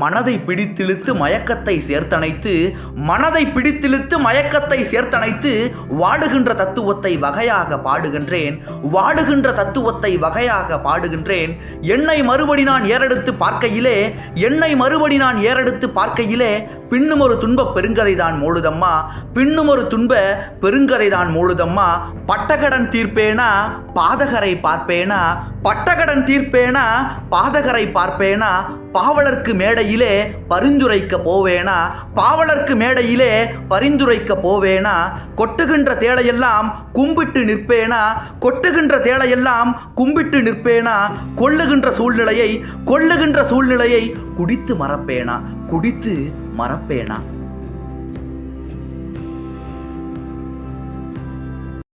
மனதை பிடித்திழுத்து மயக்கத்தை சேர்த்தணைத்து மனதை பிடித்திழுத்து மயக்கத்தை சேர்த்தணைத்து வாடுகின்ற தத்துவத்தை வகையாக பாடுகின்றேன் வாடுகின்ற தத்துவத்தை வகையாக பாடுகின்றேன். என்னை மறுபடி நான் ஏறெடுத்து பார்க்கையிலே என்னை மறுபடி நான் ஏறெடுத்து பார்க்கையிலே பின்னும் ஒரு துன்ப பெருங்கதை தான் மூழுதம்மா பின்னும் ஒரு துன்ப பெருங்கதை தான் மூழுதம்மா பட்டகடன் தீர்ப்பேனா பாதகரை பார்ப்பேனா பட்டகடன் தீர்ப்பேனா? பாதகரை பார்ப்பேனா? பாவலர்க்கு மேடையிலே பரிந்துரைக்க போவேனா? பாவலர்க்கு மேடையிலே பரிந்துரைக்க போவேனா? கொட்டுகின்ற தேளையெல்லாம் கும்பிட்டு நிற்பேனா? கொட்டுகின்ற தேளையெல்லாம் கும்பிட்டு நிற்பேனா? கொள்ளுகின்ற சூழ்நிலையை கொள்ளுகின்ற சூழ்நிலையை குடித்து மறப்பேனா? குடித்து மறப்பேனா?